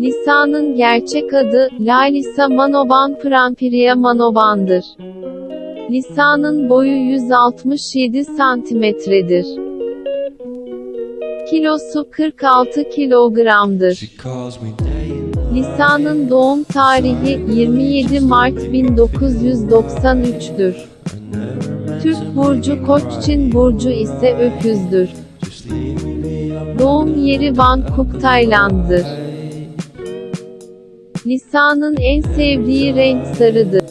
Lisa'nın gerçek adı, Lalisa Manoban Prampriya Manoban'dır. Lisa'nın boyu 167 santimetredir. Kilosu 46 kilogramdır. Lisa'nın doğum tarihi 27 Mart 1993'tür. Türk burcu Koççin burcu ise Öküzdür. Doğum yeri Bangkok, Tayland'dır. Lisa'nın en sevdiği renk sarıdır.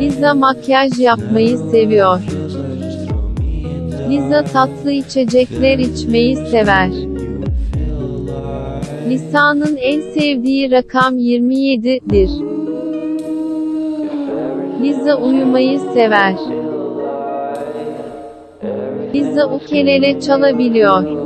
Liza makyaj yapmayı seviyor. Liza tatlı içecekler içmeyi sever. Lisa'nın en sevdiği rakam 27'dir. Liza uyumayı sever. Liza ukelele çalabiliyor.